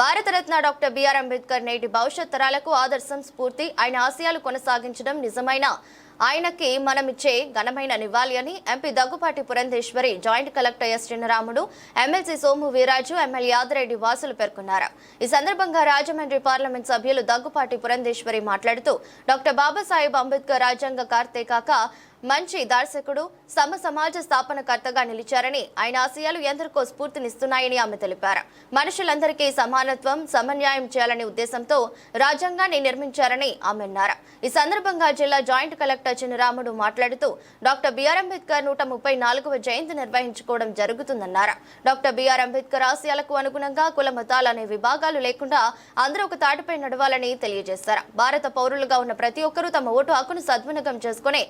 Bharat Ratna doctor BR Ambedkar నేటి భవిష్యత్ తరాలకు ఆదర్శం స్ఫూర్తి ఆయన ఆశయాలు కొనసాగించడం నిజమైన? ఆయనకి మనమిచ్చే ఘనమైన నివాళి అని MP Daggubati Purandeswari joint collector S Chinnaramudu MLC Somu Veerraju MLA Yadireddy Vasulu పేర్కొన్నారు. ఈ సందర్భంగా రాజమండ్రి పార్లమెంట్ సభ్యులు దగ్గుపాటి పురంధేశ్వరి మాట్లాడుతూ డాక్టర్ బాబాసాహెబ్ అంబేద్కర్ రాజ్యాంగ కార్తే కాక మంచి దర్శకుడు సమ సమాజ స్థాపనకర్తగా నిలిచారని ఆయన ఆశయాలు ఎందరికో స్ఫూర్తినిస్తున్నాయని ఆమె తెలిపారు. మనుషులందరికీ సమానత్వం సమన్యాయం చేయాలనే ఉద్దేశంతో రాజ్యాంగాన్ని నిర్మించారని ఆమె అన్నారు. ఈ సందర్భంగా జిల్లా జాయింట్ కలెక్టర్ చిన్నరాముడు మాట్లాడుతూ డాక్టర్ బిఆర్ అంబేద్కర్ నూట ముప్పై నాలుగవ జయంతి నిర్వహించుకోవడం జరుగుతుందన్నారు. డాక్టర్ బిఆర్ అంబేద్కర్ ఆశయాలకు అనుగుణంగా కుల మతాలు అనే విభాగాలు లేకుండా అందరూ ఒక తాటిపై నడవాలని తెలియజేశారు. భారత పౌరులుగా ఉన్న ప్రతి ఒక్కరూ తమ ఓటు హక్కును సద్వినియోగం చేసుకుని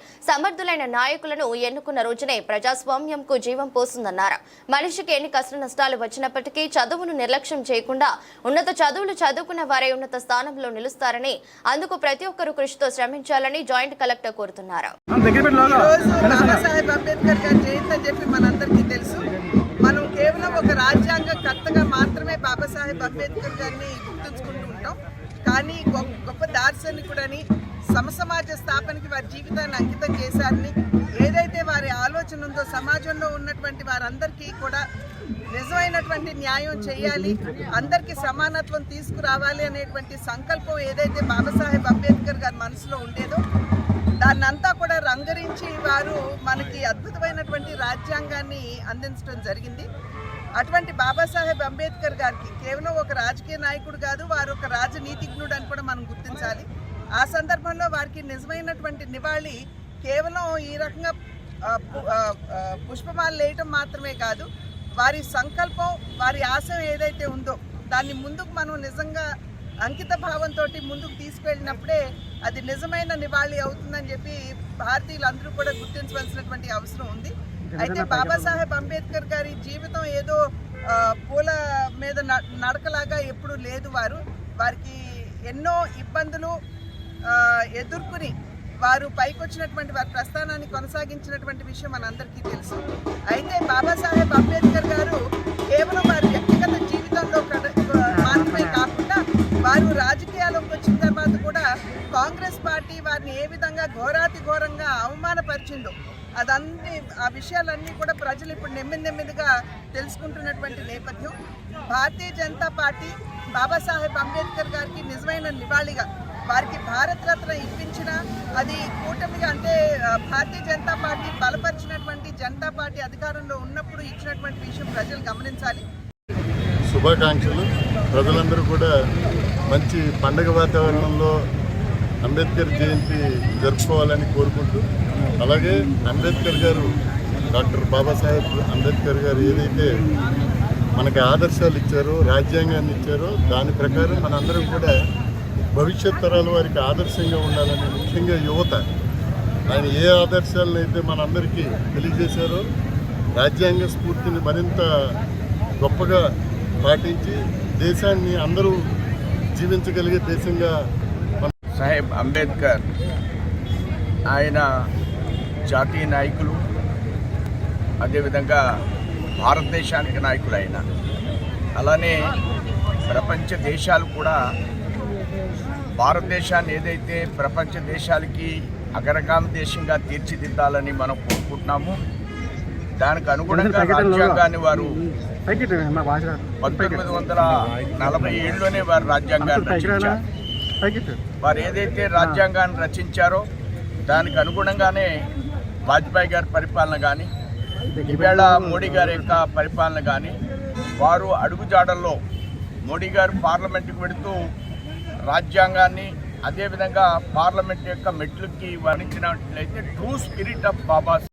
సమర్థులైన నాయకులను ఎన్నుకున్న రోజునే ప్రజాస్వామ్యంకు జీవం పోస్తుందన్నారు. మనిషికి ఎన్ని కష్ట నష్టాలు వచ్చినప్పటికీ చదువును నిర్లక్ష్యం చేయకుండా ఉన్నత చదువులు చదువుకున్న వారే ఉన్నత స్థానంలో నిలుస్తారని అందుకు ప్రతి ఒక్కరూ కృషితో శ్రమించాలని జాయింట్ కలెక్టర్ కోరుతున్నారు. చెప్పి మనందరికీ తెలుసు. మనం కేవలం ఒక రాజ్యాంగ కర్తగా మాత్రమే బాబాసాహెబ్ అంబేద్కర్ గారిని గుర్తుంచుకుంటూ ఉంటాం. కానీ గొప్ప గొప్ప దార్శనికుడని సమసమాజ స్థాపనకి వారి జీవితాన్ని అంకితం చేశారని ఏదైతే వారి ఆలోచన ఉందో సమాజంలో ఉన్నటువంటి వారందరికీ కూడా నిజమైనటువంటి న్యాయం చేయాలి అందరికీ సమానత్వం తీసుకురావాలి అనేటువంటి సంకల్పం ఏదైతే బాబాసాహెబ్ అంబేద్కర్ గారి మనసులో ఉండేదో దాన్నంతా కూడా రంగరించి వారు మనకి అద్భుతమైనటువంటి రాజ్యాంగాన్ని అందించడం జరిగింది. అటువంటి బాబాసాహెబ్ అంబేద్కర్ గారికి కేవలం ఒక రాజకీయ నాయకుడు కాదు వారు ఒక రాజనీతిజ్ఞుడు అని కూడా మనం గుర్తించాలి. ఆ సందర్భంలో వారికి నిజమైనటువంటి నివాళి కేవలం ఈ రకంగా పుష్పమాలు వేయటం మాత్రమే కాదు వారి సంకల్పం వారి ఆశయం ఏదైతే ఉందో దాన్ని ముందుకు మనం నిజంగా అంకిత భావంతో ముందుకు తీసుకెళ్ళినప్పుడే అది నిజమైన నివాళి అవుతుందని చెప్పి భారతీయులందరూ కూడా గుర్తించవలసినటువంటి అవసరం ఉంది. అయితే బాబాసాహెబ్ అంబేద్కర్ గారి జీవితం ఏదో పూల మీద నడకలాగా ఎప్పుడూ లేదు వారు. వారికి ఎన్నో ఇబ్బందులు ఎదుర్కొని వారు పైకొచ్చినటువంటి వారి ప్రస్థానాన్ని కొనసాగించినటువంటి విషయం మనందరికీ తెలుసు. అయితే బాబాసాహెబ్ అంబేద్కర్ గారు కేవలం వారి వ్యక్తిగత జీవితంలో మాత్రమే కాకుండా వారు రాజకీయాల్లోకి వచ్చిన తర్వాత కూడా కాంగ్రెస్ పార్టీ వారిని ఏ విధంగా ఘోరాతి ఘోరంగా అవమానపరిచిండు. అదన్నీ ఆ విషయాలన్నీ కూడా ప్రజలు ఇప్పుడు నెమ్మది నెమ్మదిగా తెలుసుకుంటున్నటువంటి నేపథ్యం. భారతీయ జనతా పార్టీ బాబాసాహెబ్ అంబేద్కర్ గారికి నిజమైన నివాళిగా వారికి భారత రత్న ఇప్పించిన అది కూటమిగా అంటే భారతీయ జనతా పార్టీ బలపరిచినటువంటి జనతా పార్టీ అధికారంలో ఉన్నప్పుడు ఇచ్చినటువంటి విషయం ప్రజలు గమనించాలి. శుభాకాంక్షలు. ప్రజలందరూ కూడా మంచి పండగ వాతావరణంలో అంబేద్కర్ జయంతి జరుపుకోవాలని కోరుకుంటూ అలాగే అంబేద్కర్ గారు డాక్టర్ బాబాసాహెబ్ అంబేద్కర్ గారు ఏదైతే మనకి ఆదర్శాలు ఇచ్చారో రాజ్యాంగాన్ని ఇచ్చారో దాని ప్రకారం మనందరం కూడా భవిష్యత్ తరాల వారికి ఆదర్శంగా ఉండాలని ముఖ్యంగా యువత ఆయన ఏ ఆదర్శాలను అయితే మనందరికీ తెలియజేశారో రాజ్యాంగ స్ఫూర్తిని మరింత గొప్పగా పాటించి దేశాన్ని అందరూ జీవించగలిగే దేశంగా సాహెబ్ అంబేద్కర్ ఆయన జాతీయ నాయకులు అదేవిధంగా భారతదేశానికి నాయకులు ఆయన అలానే ప్రపంచ దేశాలు కూడా భారతదేశాన్ని ఏదైతే ప్రపంచ దేశాలకి అగ్రగామి దేశంగా తీర్చిదిద్దాలని మనం కోరుకుంటున్నాము. దానికి అనుగుణంగా రాజ్యాంగాన్ని వారు పంతొమ్మిది వందల నలభై ఏడులోనే వారు రాజ్యాంగాన్ని రచించారు. వారు ఏదైతే రాజ్యాంగాన్ని రచించారో దానికి అనుగుణంగానే వాజ్పేయి గారి పరిపాలన కానీ ఈవేళ మోడీ గారి యొక్క పరిపాలన కానీ వారు అడుగుజాడల్లో మోడీ గారు పార్లమెంట్కి వెళుతూ రాజ్యాంగాన్ని అదేవిధంగా పార్లమెంట్ యొక్క మెట్లకి వర్ణించినట్లయితే ట్రూ స్పిరిట్ ఆఫ్ బాబా